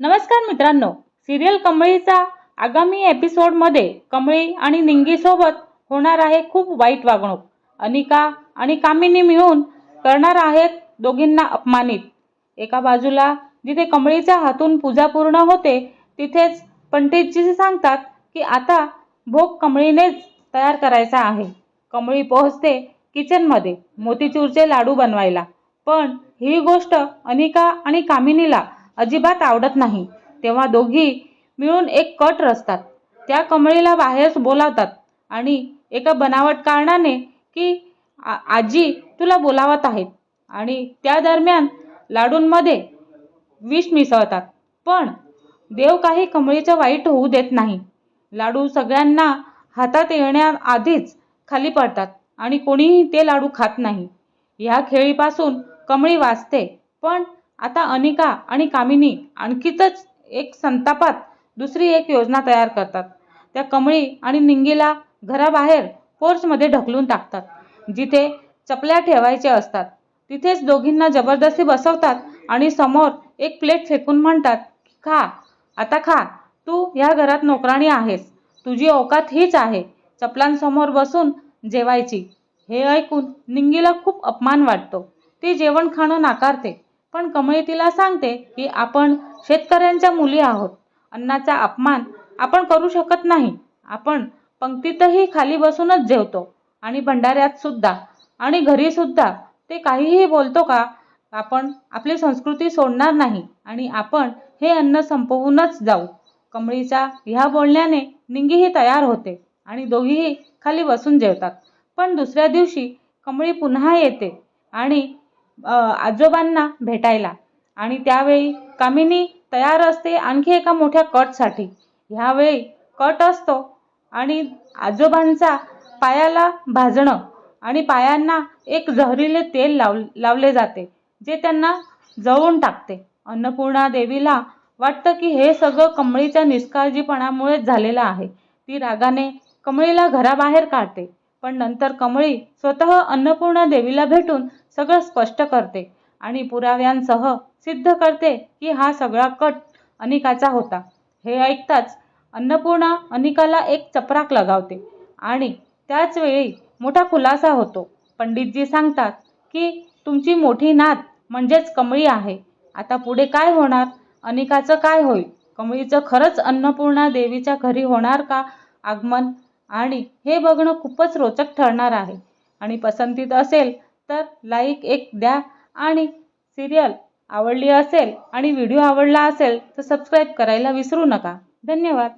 नमस्कार मित्रांनो सिरियल कमळीचा आगामी एपिसोडमध्ये कमळी आणि निंगीसोबत होणार आहे खूप वाईट वागणूक. अनिका आणि कामिनी मिळून करणार आहेत दोघींना अपमानित. एका बाजूला जिथे कमळीच्या हातून पूजा पूर्ण होते तिथेच पंडितजी सांगतात की आता भोग कमळीनेच तयार करायचा आहे. कमळी पोहोचते किचनमध्ये मोतीचूरचे लाडू बनवायला. पण ही गोष्ट अनिका आणि कामिनीला अजिबात आवडत नाही. तेव्हा दोघी मिळून एक कट रचतात. त्या कमळीला बाहेर बोलावतात आणि एका बनावट कारणाने की आजी तुला बोलावत आहेत. आणि त्या दरम्यान लाडूंमध्ये विष मिसळतात. पण देव काही कमळीचं वाईट होऊ देत नाही. लाडू सगळ्यांना हातात येण्याआधीच खाली पडतात आणि कोणीही ते लाडू खात नाही. ह्या खेळीपासून कमळी वाचते. पण आता अनिका आणि कामिनी आणखीच एक संतापात दुसरी एक योजना तयार करतात. त्या कमळी आणि निंगीला घराबाहेर पोर्चमध्ये ढकलून टाकतात. जिथे चपल्या ठेवायच्या असतात. तिथेच दोघींना जबरदस्ती बसवतात आणि समोर एक प्लेट फेकून म्हणतात खा. आता खा. तू ह्या घरात नोकराणी आहेस. तुझी औकात हीच आहे. चपलांसमोर बसून जेवायची. हे ऐकून निंगीला खूप अपमान वाटतो. ती जेवण खाणं नाकारते. पण कमळी तिला सांगते की आपण शेतकऱ्यांच्या मुली आहोत. अन्नाचा अपमान आपण करू शकत नाही. आपण पंक्तीतही खाली बसूनच जेवतो आणि भंडाऱ्यात सुद्धा आणि घरी सुद्धा ते काहीही बोलतो का? आपण आपली संस्कृती सोडणार नाही आणि आपण हे अन्न संपवूनच जाऊ. कमळीच्या ह्या बोलण्याने निंगीही तयार होते आणि दोघीही खाली बसून जेवतात. पण दुसऱ्या दिवशी कमळी पुन्हा येते आणि आजोबांना भेटायला. आणि त्यावेळी कामिनी तयार असते आणखी एका मोठ्या कटसाठी. ह्यावेळी कट असतो आणि आजोबांचा पायाला भाजणं आणि पायांना एक जहरीले तेल लाव लावले जाते जे त्यांना जळून टाकते. अन्नपूर्णा देवीला वाटतं की हे सगळं कमळीच्या निष्काळजीपणामुळेच झालेलं आहे. ती रागाने कमळीला घराबाहेर काढते. पण नंतर कमळी स्वतः अन्नपूर्णा देवीला भेटून सगळं स्पष्ट करते आणि पुराव्यांसह सिद्ध करते की हा सगळा कट अनिकाचा होता. हे ऐकताच अन्नपूर्णा अनिकाला एक चपराक लगावते आणि त्याचवेळी मोठा खुलासा होतो. पंडितजी सांगतात की तुमची मोठी नात म्हणजेच कमळी आहे. आता पुढे काय होणार? अनिकाचं काय होईल? कमळीचं खरंच अन्नपूर्णा देवीच्या घरी होणार का? आगमन आणि हे बघणं खूपच रोचक ठरणार आहे. आणि पसंतीत असेल तर लाईक एक द्या आणि सिरियल आवडली असेल आणि व्हिडिओ आवडला असेल तर सबस्क्राईब करायला विसरू नका. धन्यवाद.